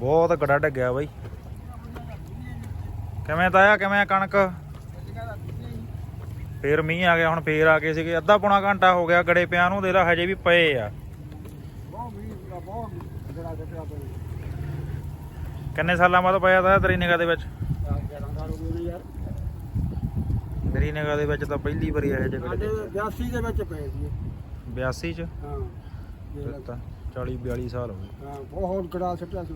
ਬਹੁਤ ਗੜਾ ਡੱਗਿਆ ਬਾਈ। ਕਿਵੇਂ ਤਾਇਆ ਕਿਵੇਂ ਕਣਕ? ਫੇਰ ਮੀਂਹ ਆ ਗਿਆ ਹੁਣ ਫੇਰ ਆ ਗਏ ਸੀਗੇ। ਅੱਧਾ ਪੌਣਾ ਘੰਟਾ ਹੋ ਗਿਆ ਗੜੇ ਪਿਆ ਨੂੰ ਦੇ ਲਾ ਹਜੇ ਵੀ ਪਏ ਆ। ਕਿੰਨੇ ਸਾਲਾਂ ਬਾਅਦ ਪਿਆ ਤਾਇਆ ਤੇਰੀ ਨਿਗਾਹ ਦੇ ਵਿੱਚ? 11 ਸਾਲ ਹੋ ਗਏ ਨੇ ਯਾਰ ਮੇਰੀ ਨਿਗਾਹ ਦੇ ਵਿੱਚ ਤਾਂ ਪਹਿਲੀ ਵਾਰੀ ਇਹ ਜਿਹੇ ਗੜੇ 82 ਦੇ ਵਿੱਚ ਪਏ ਸੀ। 82 ਚ? ਹਾਂ। ਫਿਰ ਤਾਂ 40 42 ਸਾਲ ਹੋ ਗਏ। ਹਾਂ ਬਹੁਤ ਗੜਾ ਸੱਟਿਆ ਸੀ।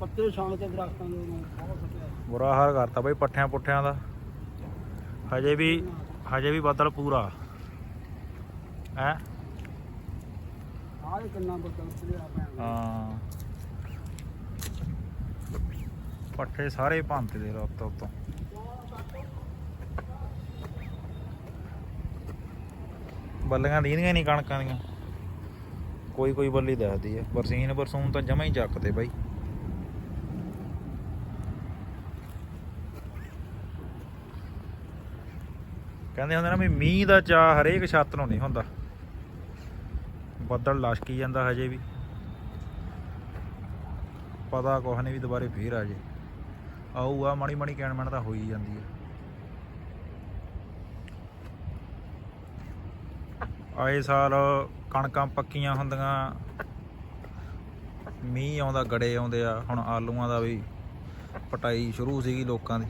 ਪੱਤੇ ਛਾਣ ਕੇ ਦਰਖਤਾਂ ਦੇ ਉਹਨੂੰ ਬਹੁਤ ਸੱਟਿਆ ਬੁਰਾ ਹਾਲ ਕਰਤਾ ਬਾਈ ਪੱਠਿਆਂ ਪੁੱਠਿਆਂ ਦਾ। ਹਜੇ ਵੀ ਹਜੇ ਵੀ ਬੱਦਲ ਪੂਰਾ। ਹੈ? ਆਹ ਕਿੰਨਾ ਬੱਦਲ ਚੜਿਆ ਪਿਆ ਹਾਂ। ਪੱਠੇ ਸਾਰੇ ਭੰਤੇ ਦੇ ਰੋਤ ਉਤੋਂ। ਬੱਲੀਆਂ ਦੀਦੀਆਂ ਨਹੀਂ ਕਣਕਾਂ ਦੀਆਂ। ਕੋਈ ਕੋਈ ਬੱਲੀ ਦੱਸਦੀ ਹੈ ਬਰਸੀਨ ਬਰਸੂਨ ਤਾਂ ਜਮਾ ਹੀ ਚੱਕਦੇ ਬਾਈ। ਕਹਿੰਦੇ ਹੁੰਦੇ ਨਾ ਵੀ ਮੀਂਹ ਦਾ ਚਾਹ ਹਰੇਕ ਛੱਤ ਨੂੰ ਨਹੀਂ ਹੁੰਦਾ। ਬੱਦਲ ਲਸ਼ਕੀ ਜਾਂਦਾ ਹਜੇ ਵੀ। ਪਤਾ ਕੁਛ ਨਹੀਂ ਵੀ ਦੁਬਾਰੇ ਫੇਰ ਆ ਜੇ। ਆਊਗਾ ਮਾੜੀ ਮਾੜੀ ਕਹਿਣ ਮਣ ਤਾਂ ਹੋ ਹੀ ਜਾਂਦੀ ਹੈ ਆਏ ਸਾਲ ਕਣਕਾਂ ਪੱਕੀਆਂ ਹੁੰਦੀਆਂ। ਮੀਂਹ ਆਉਂਦਾ, ਗੜੇ ਆਉਂਦੇ ਆ। ਹੁਣ ਆਲੂਆਂ ਦਾ ਵੀ ਪਟਾਈ ਸ਼ੁਰੂ ਸੀਗੀ ਲੋਕਾਂ ਦੀ।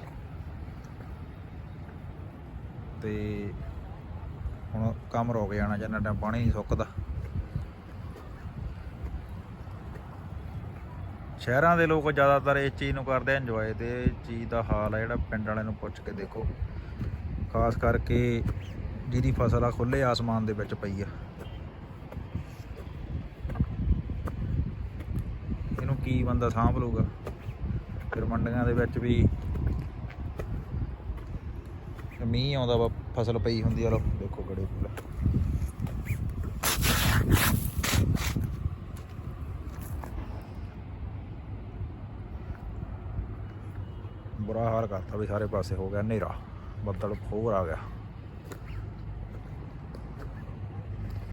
ਤੇ ਹੁਣ ਕੰਮ ਰੁਕ ਜਾਣਾ ਜਿੰਨਾ ਟਾਈਮ ਪਾਣੀ ਨਹੀਂ ਸੁੱਕਦਾ। ਸ਼ਹਿਰਾਂ ਦੇ ਲੋਕ ਜ਼ਿਆਦਾਤਰ ਇਸ ਚੀਜ਼ ਨੂੰ ਕਰਦੇ ਇੰਜੋਏ ਤੇ ਇਹ ਚੀਜ਼ ਦਾ ਹਾਲ ਹੈ ਜਿਹੜਾ ਪਿੰਡ ਵਾਲਿਆਂ ਨੂੰ ਪੁੱਛ ਕੇ ਦੇਖੋ। ਖਾਸ ਕਰਕੇ ਜਿਹਦੀ ਫਸਲ ਆ ਖੁੱਲੇ ਆਸਮਾਨ ਦੇ ਵਿੱਚ ਪਈ ਆ। ਇਹਨੂੰ ਕੀ ਬੰਦਾ ਸਾਂਭ ਲੂਗਾ ਫਿਰ ਮੰਡੀਆਂ ਦੇ ਵਿੱਚ ਵੀ ਮੀਂਹ ਆਉਂਦਾ ਵਾ, ਫਸਲ ਪਈ ਹੁੰਦੀ ਆ ਲੋ ਦੇਖੋ ਗੜੇ ਪੂਰਾ। ਬੁਰਾ ਹਾਲ ਕਰਤਾ ਵੀ ਸਾਰੇ ਪਾਸੇ ਹੋ ਗਿਆ, ਹਨੇਰਾ, ਬੱਦਲ ਹੋਰ ਆ ਗਿਆ।